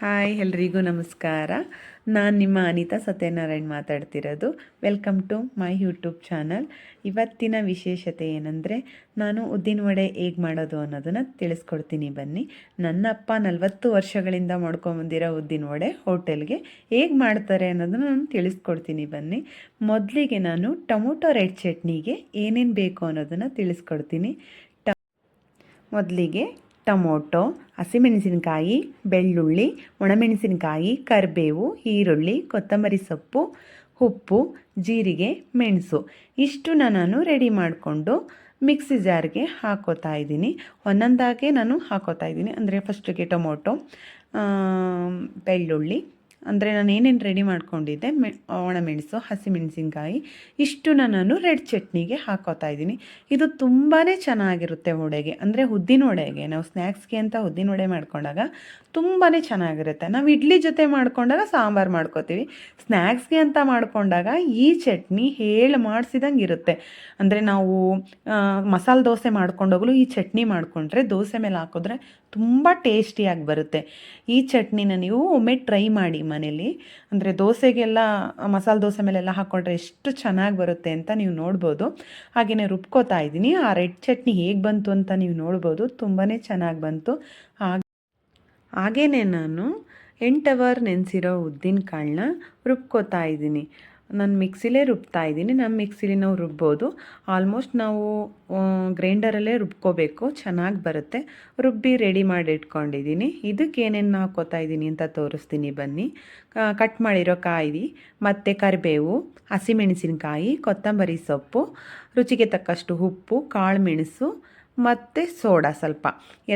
Hi, ಎಲ್ರಿಗೂ ನಮಸ್ಕಾರ. ನಾನು ನಿಮ್ಮ ಅನಿತಾ ಸತ್ಯನಾರಾಯಣ್ ಮಾತಾಡ್ತಿರೋದು. Welcome to my YouTube channel ಇವತ್ತಿನ ವಿಶೇಷತೆ ಏನಂದರೆ, ನಾನು ಉದ್ದಿನ ವಡೆ ಹೇಗೆ ಮಾಡೋದು ಅನ್ನೋದನ್ನು ತಿಳಿಸ್ಕೊಡ್ತೀನಿ ಬನ್ನಿ. ನನ್ನ ಅಪ್ಪ ನಲವತ್ತು ವರ್ಷಗಳಿಂದ ಮಾಡ್ಕೊಂಬಂದಿರೋ ಉದ್ದಿನ ವಡೆ ಹೋಟೆಲ್ಗೆ ಹೇಗೆ ಮಾಡ್ತಾರೆ ಅನ್ನೋದನ್ನು ನಾನು ತಿಳಿಸ್ಕೊಡ್ತೀನಿ ಬನ್ನಿ. ಮೊದಲಿಗೆ ನಾನು ಟೊಮೊಟೊ ರೆಡ್ ಚಟ್ನಿಗೆ ಏನೇನು ಬೇಕು ಅನ್ನೋದನ್ನು ತಿಳಿಸ್ಕೊಡ್ತೀನಿ. ಟ ಮೊದಲಿಗೆ ಟೊಮೊಟೊ, ಹಸಿಮೆಣಸಿನಕಾಯಿ, ಬೆಳ್ಳುಳ್ಳಿ, ಒಣಮೆಣಸಿನಕಾಯಿ, ಕರಿಬೇವು, ಈರುಳ್ಳಿ, ಕೊತ್ತಂಬರಿ ಸೊಪ್ಪು, ಉಪ್ಪು, ಜೀರಿಗೆ, ಮೆಣಸು. ಇಷ್ಟು ನಾನು ರೆಡಿ ಮಾಡಿಕೊಂಡು ಮಿಕ್ಸಿ ಜಾರ್ಗೆ ಹಾಕೋತಾ ಇದ್ದೀನಿ. ಒಂದೊಂದಾಗೆ ನಾನು ಹಾಕೋತಾ ಇದ್ದೀನಿ. ಅಂದರೆ ಫಸ್ಟಿಗೆ ಟೊಮೊಟೊ ಬೆಳ್ಳುಳ್ಳಿ ಅಂದರೆ ನಾನು ಏನೇನು ರೆಡಿ ಮಾಡ್ಕೊಂಡಿದ್ದೆ, ಮೆ ಒಣಮೆಣಸು ಹಸಿಮೆಣಸಿನ್ಕಾಯಿ ಇಷ್ಟನ್ನ ನಾನು ರೆಡ್ ಚಟ್ನಿಗೆ ಹಾಕೋತಾ ಇದ್ದೀನಿ. ಇದು ತುಂಬಾ ಚೆನ್ನಾಗಿರುತ್ತೆ ವಡೆಗೆ. ಅಂದರೆ ಉದ್ದಿನ ವಡೆಗೆ. ನಾವು ಸ್ನ್ಯಾಕ್ಸ್ಗೆ ಅಂತ ಉದ್ದಿನ ವಡೆ ಮಾಡ್ಕೊಂಡಾಗ ತುಂಬಾ ಚೆನ್ನಾಗಿರುತ್ತೆ. ನಾವು ಇಡ್ಲಿ ಜೊತೆ ಮಾಡ್ಕೊಂಡಾಗ ಸಾಂಬಾರು ಮಾಡ್ಕೋತೀವಿ. ಸ್ನ್ಯಾಕ್ಸ್ಗೆ ಅಂತ ಮಾಡ್ಕೊಂಡಾಗ ಈ ಚಟ್ನಿ ಹೇಳಿ ಮಾಡಿಸಿದಂಗೆ ಇರುತ್ತೆ. ಅಂದರೆ ನಾವು ಮಸಾಲೆ ದೋಸೆ ಮಾಡ್ಕೊಂಡೋಗಲು ಈ ಚಟ್ನಿ ಮಾಡಿಕೊಂಡ್ರೆ ದೋಸೆ ಮೇಲೆ ಹಾಕಿದ್ರೆ ತುಂಬ ಟೇಸ್ಟಿಯಾಗಿ ಬರುತ್ತೆ. ಈ ಚಟ್ನಿನ ನೀವು ಒಮ್ಮೆ ಟ್ರೈ ಮಾಡಿ ಮನೇಲಿ. ಅಂದರೆ ದೋಸೆಗೆಲ್ಲ, ಮಸಾಲೆ ದೋಸೆ ಮೇಲೆಲ್ಲ ಹಾಕ್ಕೊಂಡ್ರೆ ಎಷ್ಟು ಚೆನ್ನಾಗಿ ಬರುತ್ತೆ ಅಂತ ನೀವು ನೋಡ್ಬೋದು. ಹಾಗೆಯೇ ರುಬ್ಕೋತಾ ಇದ್ದೀನಿ. ಆ ರೆಡ್ ಚಟ್ನಿ ಹೇಗೆ ಬಂತು ಅಂತ ನೀವು ನೋಡ್ಬೋದು. ತುಂಬಾ ಚೆನ್ನಾಗಿ ಬಂತು. ಹಾಗೆ ನಾನು ಎಂಟು ಅವರ್ ನೆನೆಸಿರೋ ಉದ್ದಿನ ಕಾಳನ್ನ ರುಬ್ಕೋತಾ ಇದ್ದೀನಿ. ನಾನು ಮಿಕ್ಸಿಲೇ ರುಬ್ತಾ ಇದ್ದೀನಿ. ನಾನು ಮಿಕ್ಸಿಲಿ ನಾವು ರುಬ್ಬೋದು. ಆಲ್ಮೋಸ್ಟ್ ನಾವು ಗ್ರೈಂಡರಲ್ಲೇ ರುಬ್ಕೋಬೇಕು. ಚೆನ್ನಾಗಿ ಬರುತ್ತೆ. ರುಬ್ಬಿ ರೆಡಿ ಮಾಡಿ ಇಟ್ಕೊಂಡಿದ್ದೀನಿ ಇದಕ್ಕೆ ಏನೇನು ಹಾಕೋತಾ ಇದ್ದೀನಿ ಅಂತ ತೋರಿಸ್ತೀನಿ ಬನ್ನಿ. ಕಟ್ ಮಾಡಿರೋ ಕಾಯಿ, ಮತ್ತು ಕರಿಬೇವು, ಹಸಿಮೆಣಸಿನಕಾಯಿ, ಕೊತ್ತಂಬರಿ ಸೊಪ್ಪು, ರುಚಿಗೆ ತಕ್ಕಷ್ಟು ಉಪ್ಪು, ಕಾಳು ಮೆಣಸು ಮತ್ತು ಸೋಡಾ ಸ್ವಲ್ಪ.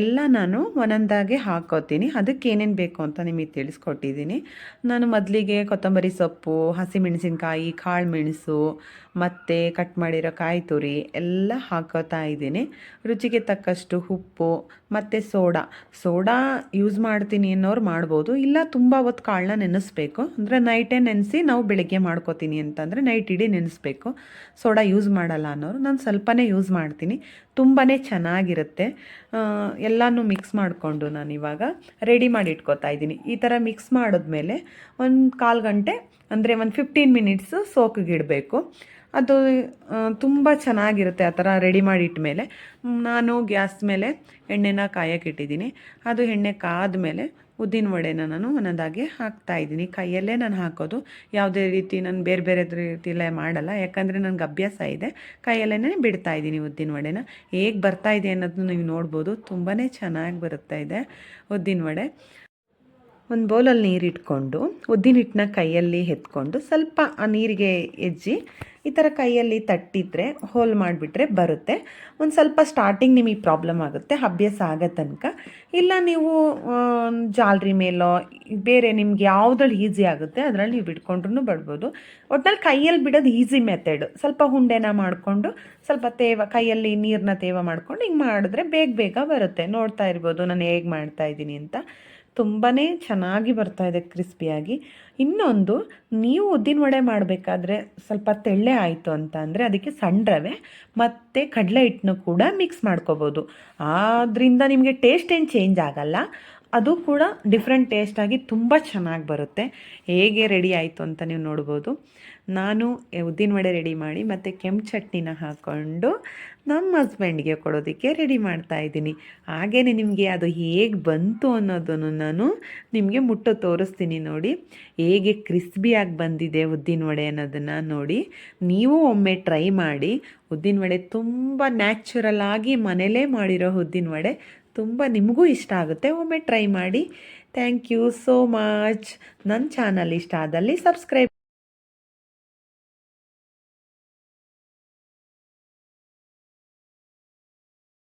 ಎಲ್ಲ ನಾನು ಒಂದೊಂದಾಗೆ ಹಾಕೋತೀನಿ. ಅದಕ್ಕೆ ಏನೇನು ಬೇಕು ಅಂತ ನಿಮಗೆ ತಿಳಿಸ್ಕೊಟ್ಟಿದ್ದೀನಿ. ನಾನು ಮೊದಲಿಗೆ ಕೊತ್ತಂಬರಿ ಸೊಪ್ಪು, ಹಸಿಮೆಣಸಿನ್ಕಾಯಿ ಕಾಳು ಮೆಣಸು ಮತ್ತು ಕಟ್ ಮಾಡಿರೋ ಕಾಯಿ ತುರಿ ಎಲ್ಲ ಹಾಕೋತಾ ಇದ್ದೀನಿ. ರುಚಿಗೆ ತಕ್ಕಷ್ಟು ಉಪ್ಪು, ಮತ್ತು ಸೋಡಾ. ಸೋಡಾ ಯೂಸ್ ಮಾಡ್ತೀನಿ ಅನ್ನೋರು ಮಾಡ್ಬೋದು. ಇಲ್ಲ ತುಂಬ ಹೊತ್ತು ಕಾಳನ್ನ ನೆನೆಸ್ಬೇಕು. ಅಂದರೆ ನೈಟೇ ನೆನೆಸಿ ನಾವು ಬೆಳಗ್ಗೆ ಮಾಡ್ಕೋತೀನಿ ಅಂತಂದರೆ ನೈಟ್ ಇಡೀ ನೆನೆಸ್ಬೇಕು. ಸೋಡಾ ಯೂಸ್ ಮಾಡಲ್ಲ ಅನ್ನೋರು. ನಾನು ಸ್ವಲ್ಪನೇ ಯೂಸ್ ಮಾಡ್ತೀನಿ. ತುಂಬಾ ಚೆನ್ನಾಗಿರುತ್ತೆ. ಎಲ್ಲನೂ ಮಿಕ್ಸ್ ಮಾಡಿಕೊಂಡು ನಾನು ಇವಾಗ ರೆಡಿ ಮಾಡಿ ಇಟ್ಕೋತಾ ಇದ್ದೀನಿ. ಈ ಥರ ಮಿಕ್ಸ್ ಮಾಡಿದ್ಮೇಲೆ ಒಂದು ಕಾಲು ಗಂಟೆ, ಅಂದರೆ ಒಂದು ಫಿಫ್ಟೀನ್ ಮಿನಿಟ್ಸು ಸೋಕಿಗಿಡಬೇಕು ಅದು ತುಂಬ ಚೆನ್ನಾಗಿರುತ್ತೆ ಆ ಥರ ರೆಡಿ ಮಾಡಿ ಇಟ್ಮೇಲೆ. ನಾನು ಗ್ಯಾಸ್ ಮೇಲೆ ಎಣ್ಣೆನ ಕಾಯಕ್ಕಿಟ್ಟಿದ್ದೀನಿ ಅದು ಎಣ್ಣೆ ಕಾದ ಮೇಲೆ ಉದ್ದಿನ ವಡೆನ ನಾನು ಒಂದೊಂದಾಗಿ ಹಾಕ್ತಾಯಿದ್ದೀನಿ ಕೈಯಲ್ಲೇ ನಾನು ಹಾಕೋದು. ಯಾವುದೇ ರೀತಿ ನಾನು ಬೇರೆ ಬೇರೆ ರೀತಿಯಲ್ಲೇ ಮಾಡಲ್ಲ. ಯಾಕಂದರೆ ನನಗೆ ಅಭ್ಯಾಸ ಇದೆ. ಕೈಯಲ್ಲೇ ಬಿಡ್ತಾ ಇದ್ದೀನಿ ಉದ್ದಿನ ವಡೆನ. ಹೇಗೆ ಬರ್ತಾ ಇದೆ ಅನ್ನೋದನ್ನ ನೀವು ನೋಡ್ಬೋದು. ತುಂಬಾ ಚೆನ್ನಾಗಿ ಬರುತ್ತಾ ಇದೆ ಉದ್ದಿನ ವಡೆ. ಒಂದು ಬೌಲಲ್ಲಿ ನೀರಿಟ್ಕೊಂಡು, ಉದ್ದಿನ ಹಿಟ್ಟನ್ನ ಕೈಯಲ್ಲಿ ಎತ್ಕೊಂಡು ಸ್ವಲ್ಪ ಆ ನೀರಿಗೆ ಎಜ್ಜಿ ಈ ಥರ ಕೈಯಲ್ಲಿ ತಟ್ಟಿದ್ರೆ, ಹೋಲ್ ಮಾಡಿಬಿಟ್ರೆ ಬರುತ್ತೆ. ಒಂದು ಸ್ವಲ್ಪ ಸ್ಟಾರ್ಟಿಂಗ್ ನಿಮಗೆ ಪ್ರಾಬ್ಲಮ್ ಆಗುತ್ತೆ, ಅಭ್ಯಾಸ ಆಗೋ ತನಕ. ಇಲ್ಲ ನೀವು ಜಾಲ್ರಿ ಮೇಲೋ, ಬೇರೆ ನಿಮ್ಗೆ ಯಾವುದ್ರಲ್ಲಿ ಈಸಿ ಆಗುತ್ತೆ, ಅದರಲ್ಲಿ ನೀವು ಬಿಟ್ಕೊಂಡ್ರೂ ಬಿಡ್ಬೋದು ಒಟ್ನಲ್ಲಿ ಕೈಯಲ್ಲಿ ಬಿಡೋದು ಈಸಿ ಮೆಥಡ್ ಸ್ವಲ್ಪ ಹುಂಡೆನ ಮಾಡಿಕೊಂಡು, ಸ್ವಲ್ಪ ತೇವ, ಕೈಯಲ್ಲಿ ನೀರನ್ನ ತೇವ ಮಾಡ್ಕೊಂಡು ಹಿಂಗೆ ಮಾಡಿದ್ರೆ ಬೇಗ ಬೇಗ ಬರುತ್ತೆ. ನೋಡ್ತಾ ಇರ್ಬೋದು, ನಾನು ಹೇಗೆ ಮಾಡ್ತಾ ಇದ್ದೀನಿ ಅಂತ. ತುಂಬಾ ಚೆನ್ನಾಗಿ ಬರ್ತಾ ಇದೆ ಕ್ರಿಸ್ಪಿಯಾಗಿ. ಇನ್ನೊಂದು, ನೀವು ಉದ್ದಿನ ವಡೆ ಮಾಡಬೇಕಾದ್ರೆ ಸ್ವಲ್ಪ ತೆಳ್ಳೆ ಆಯಿತು ಅಂತ ಅಂದರೆ ಅದಕ್ಕೆ ಸಣ್ಣ ರವೆ ಮತ್ತು ಕಡಲೆ ಹಿಟ್ಟನ್ನು ಕೂಡ ಮಿಕ್ಸ್ ಮಾಡ್ಕೋಬೋದು. ಆದ್ದರಿಂದ ನಿಮಗೆ ಟೇಸ್ಟ್ ಏನು ಚೇಂಜ್ ಆಗಲ್ಲ. ಅದು ಕೂಡ ಡಿಫ್ರೆಂಟ್ ಟೇಸ್ಟಾಗಿ ತುಂಬ ಚೆನ್ನಾಗಿ ಬರುತ್ತೆ. ಹೇಗೆ ರೆಡಿ ಆಯಿತು ಅಂತ ನೀವು ನೋಡ್ಬೋದು. ನಾನು ಉದ್ದಿನ ವಡೆ ರೆಡಿ ಮಾಡಿ ಮತ್ತು ಕೆಂಪು ಚಟ್ನಿನ ಹಾಕ್ಕೊಂಡು ನಮ್ಮ ಹಸ್ಬೆಂಡ್ಗೆ ಕೊಡೋದಕ್ಕೆ ರೆಡಿ ಮಾಡ್ತಾ ಇದ್ದೀನಿ. ಹಾಗೆಯೇ ನಿಮಗೆ ಅದು ಹೇಗೆ ಬಂತು ಅನ್ನೋದನ್ನು ನಾನು ನಿಮಗೆ ಮುಟ್ಟು ತೋರಿಸ್ತೀನಿ ನೋಡಿ. ಹೇಗೆ ಕ್ರಿಸ್ಪಿಯಾಗಿ ಬಂದಿದೆ ಉದ್ದಿನ ವಡೆ ಅನ್ನೋದನ್ನು ನೋಡಿ. ನೀವು ಒಮ್ಮೆ ಟ್ರೈ ಮಾಡಿ. ಉದ್ದಿನ ವಡೆ ತುಂಬ ನ್ಯಾಚುರಲ್ ಆಗಿ ಮನೇಲೇ ಮಾಡಿರೋ ಉದ್ದಿನ ವಡೆ ತುಂಬ ನಿಮಗೂ ಇಷ್ಟ ಆಗುತ್ತೆ. ಒಮ್ಮೆ ಟ್ರೈ ಮಾಡಿ. ಥ್ಯಾಂಕ್ ಯು ಸೋ ಮಚ್ ನನ್ನ ಚಾನಲ್ ಇಷ್ಟ ಆದಲ್ಲಿ ಸಬ್ಸ್ಕ್ರೈಬ್